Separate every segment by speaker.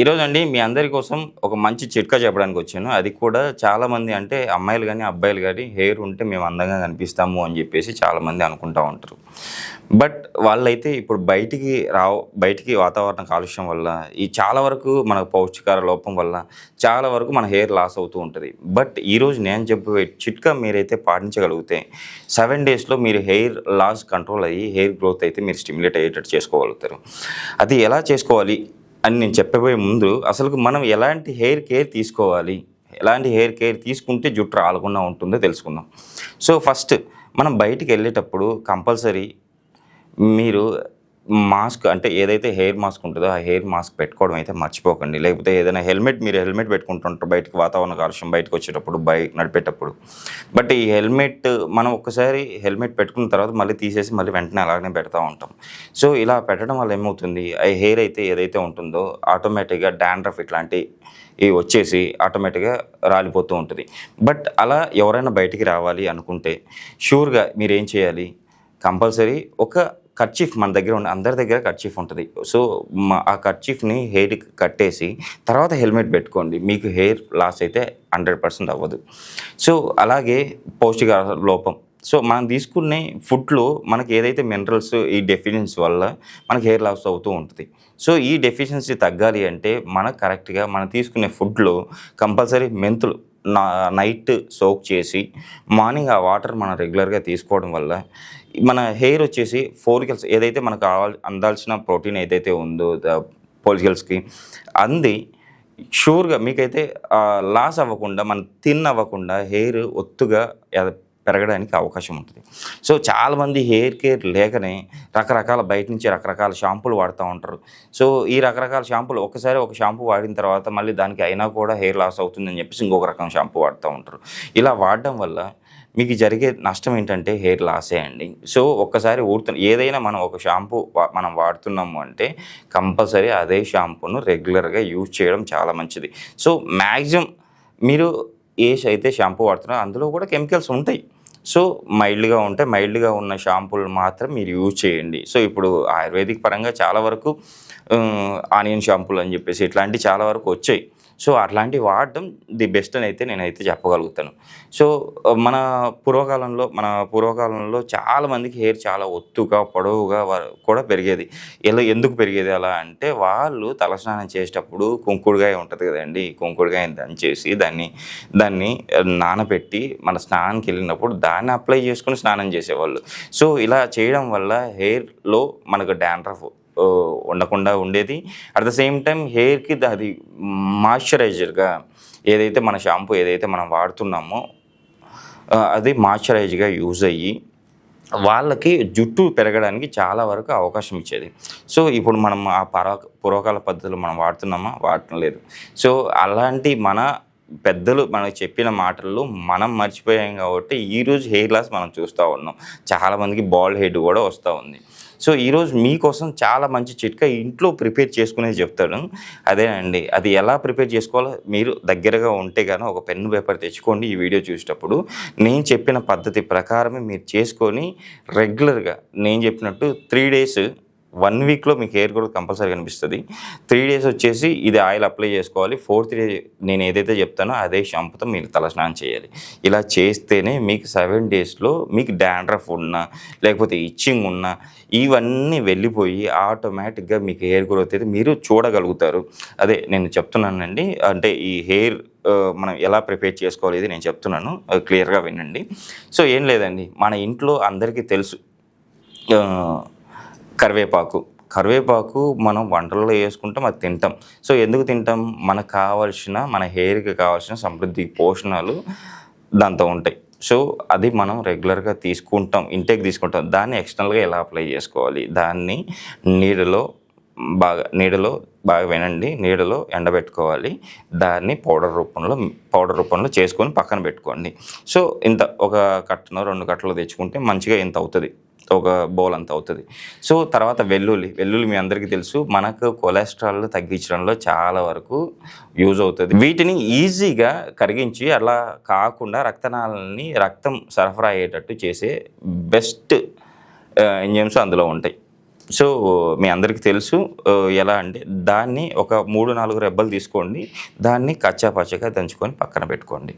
Speaker 1: ఈరోజు అండి మీ అందరి కోసం ఒక మంచి చిట్కా చెప్పడానికి వచ్చాను. అది కూడా చాలామంది అంటే అమ్మాయిలు కానీ అబ్బాయిలు కానీ హెయిర్ ఉంటే మేము అందంగా కనిపిస్తాము అని చెప్పేసి చాలామంది అనుకుంటూ ఉంటారు. బట్ వాళ్ళైతే ఇప్పుడు బయటికి రావు బయటికి వాతావరణ కాలుష్యం వల్ల ఈ చాలా వరకు మన పౌష్టికార లోపం వల్ల చాలా వరకు మన హెయిర్ లాస్ అవుతూ ఉంటుంది. బట్ ఈరోజు నేను చెప్పే చిట్కా మీరైతే పాటించగలిగితే సెవెన్ డేస్లో మీరు హెయిర్ లాస్ కంట్రోల్ అయ్యి హెయిర్ గ్రోత్ అయితే మీరు స్టిమ్యులేట్ అయ్యేటట్టు చేసుకోగలుగుతారు. అది ఎలా చేసుకోవాలి? అని నేను చెప్పబోయే ముందు అసలు మనం ఎలాంటి హెయిర్ కేర్ తీసుకోవాలి? ఎలాంటి హెయిర్ కేర్ తీసుకుంటే జుట్టు రాలకుండా ఉంటుందో తెలుసుకుందాం. సో ఫస్ట్ మనం బయటికి వెళ్ళేటప్పుడు కంపల్సరీ మీరు మాస్క్ అంటే ఏదైతే హెయిర్ మాస్క్ ఉంటుందో ఆ హెయిర్ మాస్క్ పెట్టుకోవడం అయితే మర్చిపోకండి. లేకపోతే ఏదైనా హెల్మెట్ మీరు హెల్మెట్ పెట్టుకుంటుంటారు బయటకు వాతావరణ కాలుష్యం బయటకు వచ్చేటప్పుడు బైక్ నడిపేటప్పుడు. బట్ ఈ హెల్మెట్ మనం ఒక్కసారి హెల్మెట్ పెట్టుకున్న తర్వాత మళ్ళీ తీసేసి మళ్ళీ వెంటనే అలాగనే పెడతా ఉంటాం. సో ఇలా పెట్టడం వల్ల ఏమవుతుంది? ఆ హెయిర్ అయితే ఏదైతే ఉంటుందో ఆటోమేటిక్గా డాండ్రఫ్ ఇట్లాంటి ఇవి వచ్చేసి ఆటోమేటిక్గా రాలిపోతూ ఉంటుంది. బట్ అలా ఎవరైనా బయటికి రావాలి అనుకుంటే షూర్గా మీరు ఏం చేయాలి? కంపల్సరీ ఒక కర్చీఫ్ మన దగ్గర ఉండే అందరి దగ్గర కర్చీఫ్ ఉంటుంది. సో మా ఆ కర్చీఫ్ని హెయిర్కి కట్టేసి తర్వాత హెల్మెట్ పెట్టుకోండి. మీకు హెయిర్ లాస్ అయితే హండ్రెడ్ పర్సెంట్ అవ్వదు. సో అలాగే పౌష్టికాహార లోపం. సో మనం తీసుకునే ఫుడ్లో మనకి ఏదైతే మినరల్స్ ఈ డెఫిషియన్సీ వల్ల మనకి హెయిర్ లాస్ అవుతూ ఉంటుంది. సో ఈ డెఫిషియన్సీ తగ్గాలి అంటే మనకు కరెక్ట్గా మనం తీసుకునే ఫుడ్లో కంపల్సరీ మెంతులు నా నైట్ సోక్ చేసి మార్నింగ్ ఆ వాటర్ మనం రెగ్యులర్గా తీసుకోవడం వల్ల మన హెయిర్ వచ్చేసి ఫోలికల్స్ ఏదైతే మనకు అందాల్సిన ప్రోటీన్ ఏదైతే ఉందో పోలికల్స్కి అంది షూర్గా మీకైతే లాస్ అవ్వకుండా మన తిన్ అవ్వకుండా హెయిర్ ఒత్తుగా పెరగడానికి అవకాశం ఉంటుంది. సో చాలామంది హెయిర్ కేర్ లేకనే రకరకాల బయట నుంచి రకరకాల షాంపూలు వాడుతూ ఉంటారు. సో ఈ రకరకాల షాంపూలు ఒకసారి ఒక షాంపూ వాడిన తర్వాత మళ్ళీ దానికి అయినా కూడా హెయిర్ లాస్ అవుతుందని చెప్పేసి ఇంకొక రకం షాంపూ వాడుతూ ఉంటారు. ఇలా వాడడం వల్ల మీకు జరిగే నష్టం ఏంటంటే హెయిర్ లాసే అండి. సో ఒక్కసారి ఊడుతున్న ఏదైనా మనం ఒక షాంపూ వా- మనం వాడుతున్నాము అంటే కంపల్సరీ అదే షాంపూను రెగ్యులర్గా యూజ్ చేయడం చాలా మంచిది. సో మ్యాక్సిమం మీరు ఏ అయితే షాంపూ వాడుతున్నారో అందులో కూడా కెమికల్స్ ఉంటాయి. సో మైల్డ్గా ఉంటే మైల్డ్గా ఉన్న షాంపూలు మాత్రం మీరు యూజ్ చేయండి. సో ఇప్పుడు ఆయుర్వేదిక్ పరంగా చాలా వరకు ఆనియన్ షాంపూలు అని చెప్పేసి ఇట్లాంటివి చాలా వరకు వచ్చాయి. సో అట్లాంటివి వాడడం ది బెస్ట్ అని అయితే నేనైతే చెప్పగలుగుతాను. సో మన పూర్వకాలంలో మన పూర్వకాలంలో చాలా మందికి హెయిర్ చాలా ఒత్తుగా పొడవుగా కూడా పెరిగేది. ఎలా ఎందుకు పెరిగేది అలా అంటే వాళ్ళు తలస్నానం చేసేటప్పుడు కుంకుడుగాయ ఉంటుంది కదండి. కుంకుడుగాయ దంచేసి దాన్ని దాన్ని నానబెట్టి మన స్నానానికి వెళ్ళినప్పుడు దాన్ని అప్లై చేసుకుని స్నానం చేసేవాళ్ళు. సో ఇలా చేయడం వల్ల హెయిర్లో మనకు డాండ్రఫ్ ఉండకుండా ఉండేది. అట్ ద సేమ్ టైం హెయిర్కి అది మాయిశ్చరైజర్గా ఏదైతే మన షాంపూ ఏదైతే మనం వాడుతున్నామో అది మాయిశ్చరైజ్గా యూజ్ అయ్యి వాళ్ళకి జుట్టు పెరగడానికి చాలా వరకు అవకాశం ఇచ్చేది. సో ఇప్పుడు మనం ఆ పర పూర్వకాల పద్ధతులు మనం వాడుతున్నామా? వాడటం లేదు. సో అలాంటి మన పెద్దలు మనకు చెప్పిన మాటలు మనం మర్చిపోయాం కాబట్టి ఈరోజు హెయిర్ లాస్ మనం చూస్తూ ఉన్నాం. చాలామందికి బాల్ హెడ్ కూడా వస్తూ ఉంది. సో ఈరోజు మీకోసం చాలా మంచి చిట్కా ఇంట్లో ప్రిపేర్ చేసుకునేది చెప్తాను. అదేనండి అది ఎలా ప్రిపేర్ చేసుకోవాలో మీరు దగ్గరగా ఉంటే కానీ ఒక పెన్ను పేపర్ తెచ్చుకోండి ఈ వీడియో చూసేటప్పుడు. నేను చెప్పిన పద్ధతి ప్రకారమే మీరు చేసుకొని రెగ్యులర్గా నేను చెప్పినట్టు త్రీ డేస్ వన్ వీక్లో మీకు హెయిర్ గ్రోత్ కంపల్సరీ కనిపిస్తుంది. త్రీ డేస్ వచ్చేసి ఇది ఆయిల్ అప్లై చేసుకోవాలి. ఫోర్త్ డే నేను ఏదైతే చెప్తానో అదే షాంపుతో మీరు తలస్నానం చేయాలి. ఇలా చేస్తేనే మీకు సెవెన్ డేస్లో మీకు డాండ్రఫ్ ఉన్నా లేకపోతే ఇచ్చింగ్ ఉన్నా ఇవన్నీ వెళ్ళిపోయి ఆటోమేటిక్గా మీకు హెయిర్ గ్రోత్ అయితే మీరు చూడగలుగుతారు. అదే నేను చెప్తున్నానండి. అంటే ఈ హెయిర్ మనం ఎలా ప్రిపేర్ చేసుకోవాలి ఇది నేను చెప్తున్నాను. క్లియర్గా వినండి. సో ఏం లేదండి. మన ఇంట్లో అందరికీ తెలుసు. కరివేపాకు. కరివేపాకు మనం వంటల్లో వేసుకుంటాం అది తింటాం. సో ఎందుకు తింటాం? మనకు కావాల్సిన మన హెయిర్కి కావాల్సిన సమృద్ధి పోషణాలు దాంతో ఉంటాయి. సో అది మనం రెగ్యులర్గా తీసుకుంటాం ఇంటేక్ తీసుకుంటాం. దాన్ని ఎక్స్టర్నల్గా ఎలా అప్లై చేసుకోవాలి? దాన్ని నీడలో బాగా నీడలో బాగా వినండి నీడలో ఎండబెట్టుకోవాలి. దాన్ని పౌడర్ రూపంలో పౌడర్ రూపంలో చేసుకొని పక్కన పెట్టుకోండి. సో ఇంత ఒక కట్టను రెండు కట్టలు తెచ్చుకుంటే మంచిగా ఇంత అవుతుంది. ఒక బౌల్ అంత అవుతుంది. సో తర్వాత వెల్లుల్లి. వెల్లుల్లి మీ అందరికీ తెలుసు మనకు కొలెస్ట్రాల్ తగ్గించడంలో చాలా వరకు యూజ్ అవుతుంది. వీటిని ఈజీగా కరిగించి అలా కాకుండా రక్తనాళాలని రక్తం సరఫరా అయ్యేటట్టు చేసే బెస్ట్ ఎంజైమ్స్ అందులో ఉంటాయి. సో మీ అందరికీ తెలుసు ఎలా అంటే దాన్ని ఒక మూడు నాలుగు రెబ్బలు తీసుకోండి దాన్ని కచ్చా పచ్చగా దంచుకొని పక్కన పెట్టుకోండి.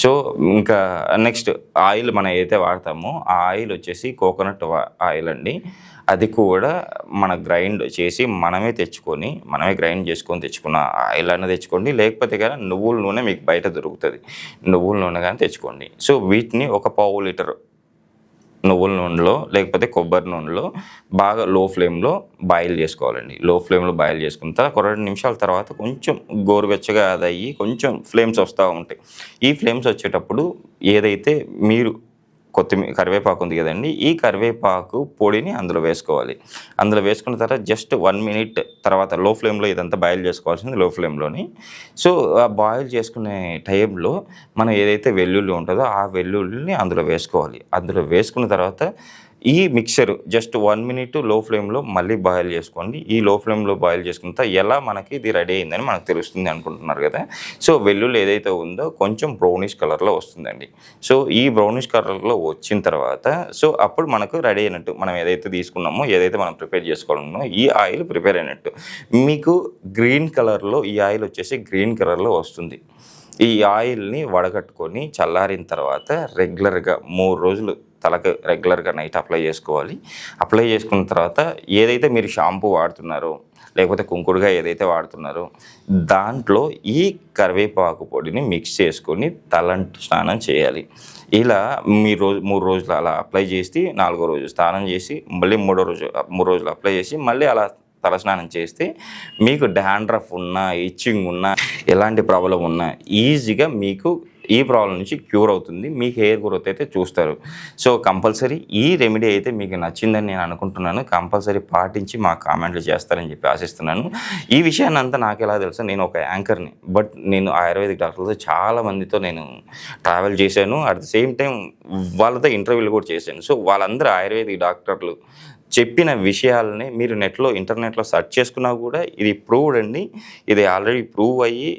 Speaker 1: సో ఇంకా నెక్స్ట్ ఆయిల్ మనం ఏదైతే వాడతామో ఆ ఆయిల్ వచ్చేసి కోకోనట్ ఆయిల్ అండి. అది కూడా మన గ్రైండ్ చేసి మనమే తెచ్చుకొని మనమే గ్రైండ్ చేసుకొని తెచ్చుకున్న ఆయిల్ అన్న తెచ్చుకోండి. లేకపోతే కానీ నువ్వుల నూనె మీకు బయట దొరుకుతుంది. నువ్వుల నూనె కానీ తెచ్చుకోండి. సో వీటిని ఒక పావు లీటర్ నువ్వుల నూనెలో లేకపోతే కొబ్బరి నూనెలో బాగా లో ఫ్లేమ్లో బాయిల్ చేసుకోవాలండి. లో ఫ్లేమ్లో బాయిల్ చేసుకున్న తర్వాత ఒక రెండు నిమిషాల తర్వాత కొంచెం గోరువెచ్చగా అది అయ్యి కొంచెం ఫ్లేమ్స్ వస్తూ ఉంటాయి. ఈ ఫ్లేమ్స్ వచ్చేటప్పుడు ఏదైతే మీరు కొత్తిమీర కరివేపాకు ఉంది కదండి. ఈ కరివేపాకు పొడిని అందులో వేసుకోవాలి. అందులో వేసుకున్న తర్వాత జస్ట్ వన్ మినిట్ తర్వాత లో ఫ్లేమ్లో ఇదంతా బాయిల్ చేసుకోవాల్సింది లో ఫ్లేమ్లోని. సో ఆ బాయిల్ చేసుకునే టైంలో మనం ఏదైతే వెల్లుల్లి ఉంటుందో ఆ వెల్లుల్లిని అందులో వేసుకోవాలి. అందులో వేసుకున్న తర్వాత ఈ మిక్చర్ జస్ట్ వన్ మినిట్లో ఫ్లేమ్లో మళ్ళీ బాయిల్ చేసుకోండి. ఈ లో ఫ్లేమ్లో బాయిల్ చేసుకున్న తర్వాత ఎలా మనకి ఇది రెడీ అయిందని మనకు తెలుస్తుంది అనుకుంటున్నారు కదా. సో వెల్లుల్లి ఏదైతే ఉందో కొంచెం బ్రౌనిష్ కలర్లో వస్తుందండి. సో ఈ బ్రౌనిష్ కలర్లో వచ్చిన తర్వాత సో అప్పుడు మనకు రెడీ అయినట్టు మనం ఏదైతే తీసుకున్నామో ఏదైతే మనం ప్రిపేర్ చేసుకోవాలన్నో ఈ ఆయిల్ ప్రిపేర్ అయినట్టు. మీకు గ్రీన్ కలర్లో ఈ ఆయిల్ వచ్చేసి గ్రీన్ కలర్లో వస్తుంది. ఈ ఆయిల్ని వడగట్టుకొని చల్లారిన తర్వాత రెగ్యులర్గా మూడు రోజులు తలకు రెగ్యులర్గా నైట్ అప్లై చేసుకోవాలి. అప్లై చేసుకున్న తర్వాత ఏదైతే మీరు షాంపూ వాడుతున్నారో లేకపోతే కుంకుడుగా ఏదైతే వాడుతున్నారో దాంట్లో ఈ కరివేపాకు పొడిని మిక్స్ చేసుకొని తలంటు స్నానం చేయాలి. ఇలా మీ రోజు మూడు రోజులు అలా అప్లై చేసి నాలుగో రోజు స్నానం చేసి మళ్ళీ మూడో రోజు మూడు రోజులు అప్లై చేసి మళ్ళీ అలా తలస్నానం చేస్తే మీకు డాండ్రఫ్ ఉన్నా ఇచ్చింగ్ ఉన్నా ఎలాంటి ప్రాబ్లం ఉన్నా ఈజీగా మీకు ఈ ప్రాబ్లం నుంచి క్యూర్ అవుతుంది. మీకు హెయిర్ గ్రోత్ అయితే చూస్తారు. సో కంపల్సరీ ఈ రెమెడీ అయితే మీకు నచ్చిందని నేను అనుకుంటున్నాను. కంపల్సరీ పాటించి మా కామెంట్లు చేస్తారని చెప్పి ఆశిస్తున్నాను. ఈ విషయాన్ని అంతా నాకు ఎలా తెలుసు? నేను ఒక యాంకర్ని. బట్ నేను ఆయుర్వేదిక్ డాక్టర్లతో చాలా మందితో నేను ట్రావెల్ చేశాను. అట్ ద సేమ్ టైం వాళ్ళతో ఇంటర్వ్యూలు కూడా చేశాను. సో వాళ్ళందరూ ఆయుర్వేదిక్ డాక్టర్లు. చెప్పిన విషయాలని మీరు నెట్లో ఇంటర్నెట్లో సెర్చ్ చేసుకున్నా కూడా ఇది ప్రూవ్డ్ అండి. ఇది ఆల్రెడీ ప్రూవ్ అయ్యి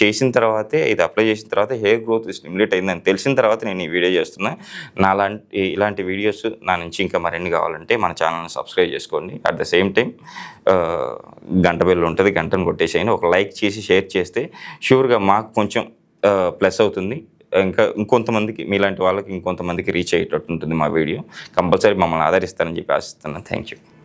Speaker 1: చేసిన తర్వాతే ఇది అప్లై చేసిన తర్వాత హెయిర్ గ్రోత్ స్టిమ్యులేట్ అయిందని తెలిసిన తర్వాత నేను ఈ వీడియో చేస్తున్నా. నా లాంటి ఇలాంటి వీడియోస్ నా నుంచి ఇంకా మరిన్ని కావాలంటే మన ఛానల్ని సబ్స్క్రైబ్ చేసుకోండి. అట్ ద సేమ్ టైం గంట బిల్లు ఉంటుంది గంటను కొట్టేసేయండి. ఒక లైక్ చేసి షేర్ చేస్తే షూర్గా మాకు కొంచెం ప్లస్ అవుతుంది. ఇంకా ఇంకొంతమందికి మీలాంటి వాళ్ళకి ఇంకొంతమందికి రీచ్ అయ్యేటట్టు ఉంటుంది మా వీడియో కంపల్సరీ మమ్మల్ని ఆదరిస్తారని చెప్పి ఆశిస్తున్నాను థ్యాంక్ యూ